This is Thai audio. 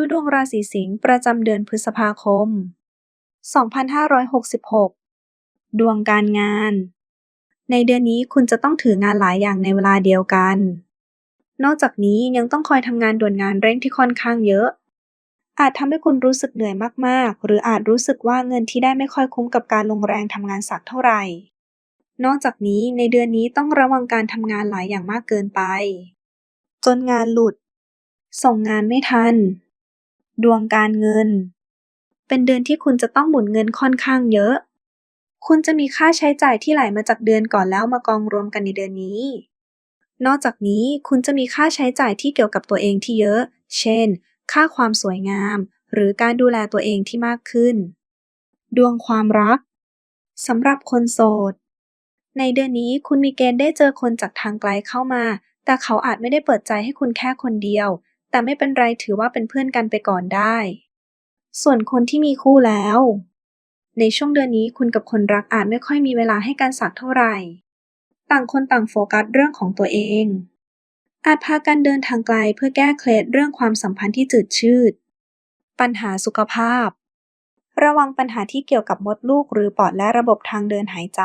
ดูดวงราศีสิงห์ประจำเดือนพฤษภาคม 2566 ดวงการงาน ในเดือนนี้คุณจะต้องถืองานหลายอย่างในเวลาเดียวกัน นอกจากนี้ยังต้องคอยทำงานด่วนงานเร่งที่ค่อนข้างเยอะ อาจทำให้คุณรู้สึกเหนื่อยมากๆ หรืออาจรู้สึกว่าเงินที่ได้ไม่ค่อยคุ้มกับการลงแรงทำงานสักเท่าไหร่ นอกจากนี้ในเดือนนี้ต้องระวังการทำงานหลายอย่างมากเกินไป จนงานหลุดส่งงานไม่ทัน ดวงการเงิน เป็นเดือนที่คุณจะต้องหมุนเงินค่อนข้างเยอะ คุณจะมีค่าใช้จ่ายที่ไหลมาจากเดือนก่อนแล้วมากองรวมกันในเดือนนี้ นอกจากนี้คุณจะมีค่าใช้จ่ายที่เกี่ยวกับตัวเองที่เยอะ เช่น ค่าความสวยงาม หรือการดูแลตัวเองที่มากขึ้น ดวงความรักสำหรับคนโสด ในเดือนนี้คุณมีเกณฑ์ได้เจอคนจากทางไกลเข้ามา แต่เขาอาจไม่ได้เปิดใจให้คุณแค่คนเดียว แต่ไม่เป็นไรถือว่าเป็นเพื่อนกันไปก่อนได้ ส่วนคนที่มีคู่แล้ว ในช่วงเดือนนี้คุณกับคนรักอาจไม่ค่อยมีเวลาให้กันสักเท่าไหร่ ต่างคนต่างโฟกัสเรื่องของตัวเอง อาจพากันเดินทางไกลเพื่อแก้เคล็ดเรื่องความสัมพันธ์ที่จืดชืด ปัญหาสุขภาพ ระวังปัญหาที่เกี่ยวกับมดลูกหรือปอดและระบบทางเดินหายใจ